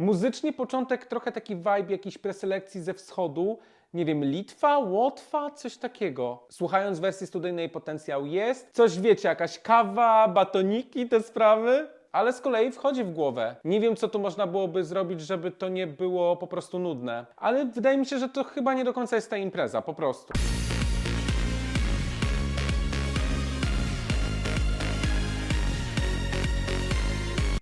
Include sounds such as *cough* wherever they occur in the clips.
Muzycznie początek trochę taki vibe jakiejś preselekcji ze wschodu. Nie wiem, Litwa, Łotwa, coś takiego. Słuchając wersji studyjnej potencjał jest. Coś wiecie, jakaś kawa, batoniki, te sprawy. Ale z kolei wchodzi w głowę. Nie wiem, co tu można byłoby zrobić, żeby to nie było po prostu nudne. Ale wydaje mi się, że to chyba nie do końca jest ta impreza, po prostu.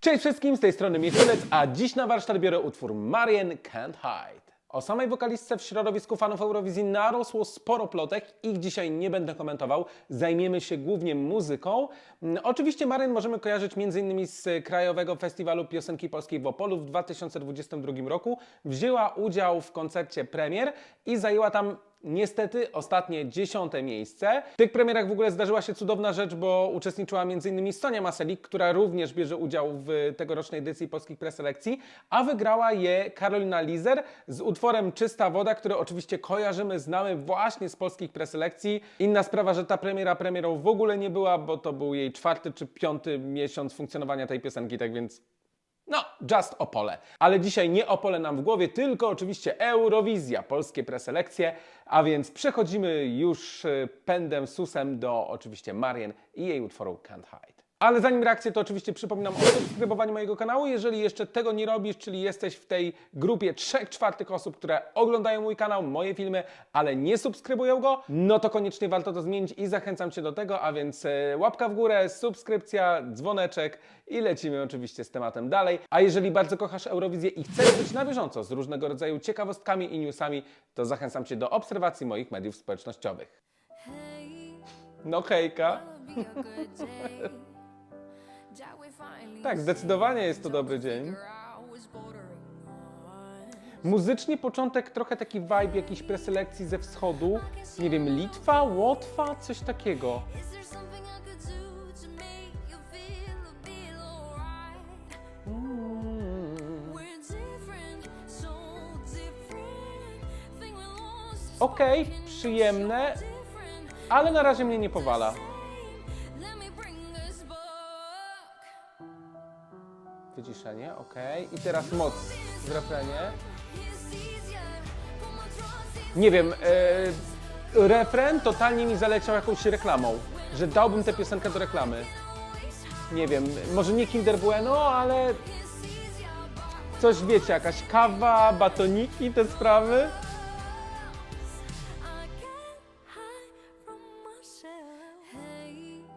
Cześć wszystkim, z tej strony Michulec, a dziś na warsztat biorę utwór Marian Can't Hide. O samej wokalistce w środowisku fanów Eurowizji narosło sporo plotek, ich dzisiaj nie będę komentował. Zajmiemy się głównie muzyką. Mm, Oczywiście Marian możemy kojarzyć m.in. z Krajowego Festiwalu Piosenki Polskiej w Opolu w 2022 roku. Wzięła udział w koncercie premier i zajęła tam Niestety ostatnie dziesiąte miejsce. W tych premierach w ogóle zdarzyła się cudowna rzecz, bo uczestniczyła m.in. Sonia Maselik, która również bierze udział w tegorocznej edycji polskich preselekcji, a wygrała je Karolina Lizer z utworem Czysta Woda, który oczywiście kojarzymy, znamy właśnie z polskich preselekcji. Inna sprawa, że ta premiera premierą w ogóle nie była, bo to był jej czwarty czy piąty miesiąc funkcjonowania tej piosenki, tak więc no, just Opole. Ale dzisiaj nie Opole nam w głowie, tylko oczywiście Eurowizja, polskie preselekcje, a więc przechodzimy już y, pędem, susem do oczywiście Marien i jej utworu Can't Hide. Ale zanim reakcję, to oczywiście przypominam o subskrybowaniu mojego kanału. Jeżeli jeszcze tego nie robisz, czyli jesteś w tej grupie 3 czwartych osób, które oglądają mój kanał, moje filmy, ale nie subskrybują go, no to koniecznie warto to zmienić i zachęcam Cię do tego, a więc e, łapka w górę, subskrypcja, dzwoneczek i lecimy oczywiście z tematem dalej. A jeżeli bardzo kochasz Eurowizję i chcesz być na bieżąco z różnego rodzaju ciekawostkami i newsami, to zachęcam Cię do obserwacji moich mediów społecznościowych. No hejka. *laughs* Tak, zdecydowanie jest to dobry dzień. Muzycznie początek trochę taki vibe jakiejś preselekcji ze wschodu. Nie wiem, Litwa, Łotwa, coś takiego. Okej, przyjemne, ale na razie mnie nie powala. Wyciszenie, okej. I teraz moc w refrenie. Nie wiem, e, refren totalnie mi zaleciał jakąś reklamą, że dałbym tę piosenkę do reklamy. Nie wiem, może nie Kinder Bueno, ale coś wiecie, jakaś kawa, batoniki, te sprawy.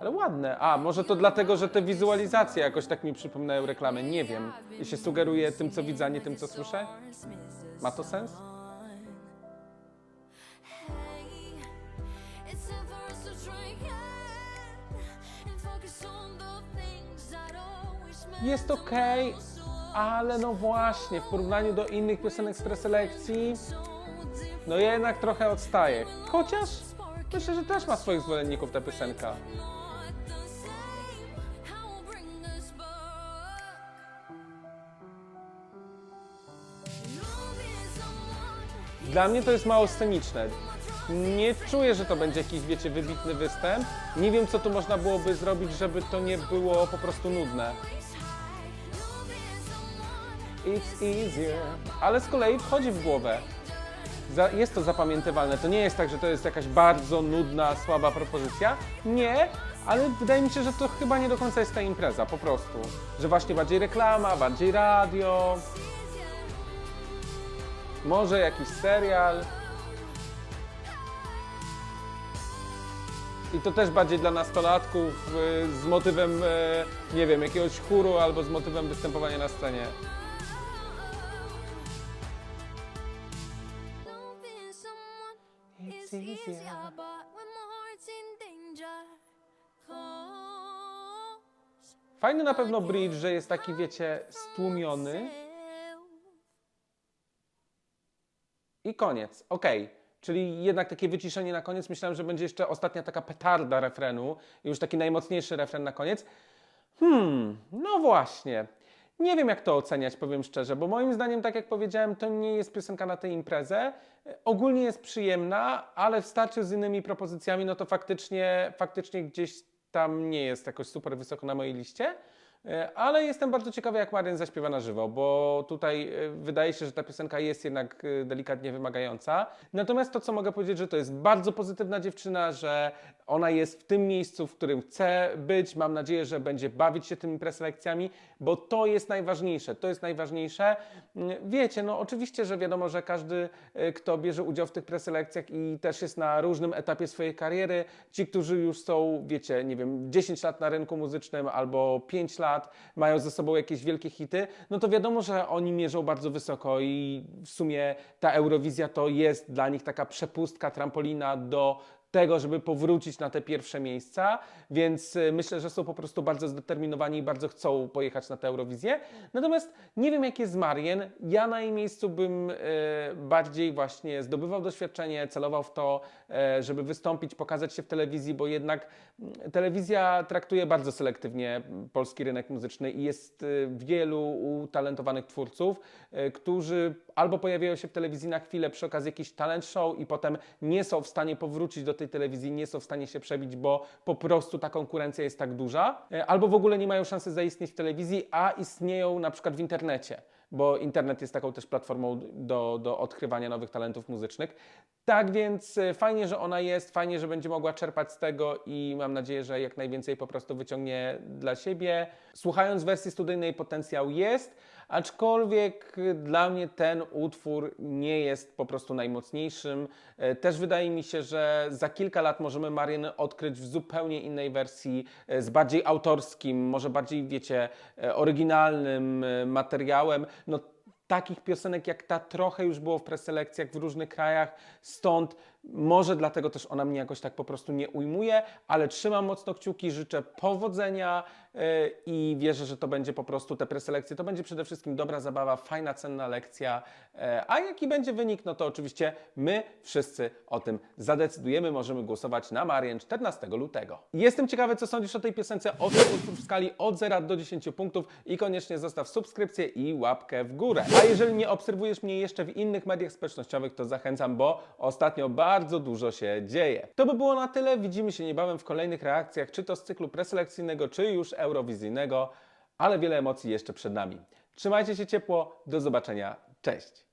Ale ładne. A, może to dlatego, że te wizualizacje jakoś tak mi przypominają reklamy. Nie wiem. I się sugeruje tym, co widzę, a nie tym, co słyszę? Ma to sens? Jest okej, ale no właśnie, w porównaniu do innych piosenek z preselekcji, no jednak trochę odstaje. Chociaż myślę, że też ma swoich zwolenników ta piosenka. Dla mnie to jest mało sceniczne. Nie czuję, że to będzie jakiś, wiecie, wybitny występ. Nie wiem, co tu można byłoby zrobić, żeby to nie było po prostu nudne. It's easier. Ale z kolei wchodzi w głowę. Za, jest to zapamiętywalne. To nie jest tak, że to jest jakaś bardzo nudna, słaba propozycja. Nie, ale wydaje mi się, że to chyba nie do końca jest ta impreza, po prostu. Że właśnie bardziej reklama, bardziej radio. Może jakiś serial. I to też bardziej dla nastolatków y, z motywem, y, nie wiem, jakiegoś chóru albo z motywem występowania na scenie. It's easier, but when my heart's in danger, cause Fajny na pewno bridge, że jest taki, wiecie, stłumiony. I koniec. Okej. Czyli jednak takie wyciszenie na koniec. Myślałem, że będzie jeszcze ostatnia taka petarda refrenu. Już taki najmocniejszy refren na koniec. Hmm, no właśnie. Nie wiem, jak to oceniać, powiem szczerze, bo moim zdaniem, tak jak powiedziałem, to nie jest piosenka na tę imprezę. Ogólnie jest przyjemna, ale w starciu z innymi propozycjami, no to faktycznie, faktycznie gdzieś tam nie jest jakoś super wysoko na mojej liście. E, Ale jestem bardzo ciekawy, jak Marian zaśpiewa na żywo, bo tutaj e, wydaje się, że ta piosenka jest jednak e, delikatnie wymagająca. Natomiast to, co mogę powiedzieć, że to jest bardzo pozytywna dziewczyna, że ona jest w tym miejscu, w którym chce być. Mam nadzieję, że będzie bawić się tymi preselekcjami, bo to jest najważniejsze. To jest najważniejsze. Mm, Wiecie, no oczywiście, że wiadomo, że każdy, kto bierze udział w tych preselekcjach i też jest na różnym etapie swojej kariery, ci, którzy już są, wiecie, nie wiem, 10 lat na rynku muzycznym albo 5 lat, mają ze sobą jakieś wielkie hity, no to wiadomo, że oni mierzą bardzo wysoko i w sumie ta Eurowizja to jest dla nich taka przepustka, trampolina do tego, żeby powrócić na te pierwsze miejsca, więc y, myślę, że są po prostu bardzo zdeterminowani i bardzo chcą pojechać na tę Eurowizję. Natomiast nie wiem, jak jest Marien. Ja na jej miejscu bym y, bardziej właśnie zdobywał doświadczenie, celował w to, e, żeby wystąpić, pokazać się w telewizji, bo jednak mm, telewizja traktuje bardzo selektywnie mm, polski rynek muzyczny i jest y, wielu utalentowanych twórców, y, którzy albo pojawiają się w telewizji na chwilę przy okazji jakichś talent show i potem nie są w stanie powrócić do tej telewizji, nie są w stanie się przebić, bo po prostu ta konkurencja jest tak duża, e, albo w ogóle nie mają szansy zaistnieć w telewizji, a istnieją na przykład w internecie bo internet jest taką też platformą do, do odkrywania nowych talentów muzycznych. Tak więc e, fajnie, że ona jest, fajnie, że będzie mogła czerpać z tego i mam nadzieję, że jak najwięcej po prostu wyciągnie dla siebie. Słuchając wersji studyjnej potencjał jest, aczkolwiek dla mnie ten utwór nie jest po prostu najmocniejszym. E, Też wydaje mi się, że za kilka lat możemy Marynę odkryć w zupełnie innej wersji, e, z bardziej autorskim, może bardziej, wiecie, e, oryginalnym materiałem. No, takich piosenek jak ta trochę już było w preselekcjach w różnych krajach, stąd może dlatego też ona mnie jakoś tak po prostu nie ujmuje, ale trzymam mocno kciuki, życzę powodzenia yy, i wierzę, że to będzie po prostu te preselekcje, to będzie przede wszystkim dobra zabawa, fajna, cenna lekcja, yy, a jaki będzie wynik, no to oczywiście my wszyscy o tym zadecydujemy, możemy głosować na Marię 14 lutego. Jestem ciekawy, co sądzisz o tej piosence, o tym utwór w skali od 0 do 10 punktów i koniecznie zostaw subskrypcję i łapkę w górę. A jeżeli nie obserwujesz mnie jeszcze w innych mediach społecznościowych, to zachęcam, bo ostatnio bardzo dużo się dzieje. To by było na tyle. Widzimy się niebawem w kolejnych reakcjach, czy to z cyklu preselekcyjnego, czy już eurowizyjnego, ale wiele emocji jeszcze przed nami. Trzymajcie się ciepło, do zobaczenia, cześć!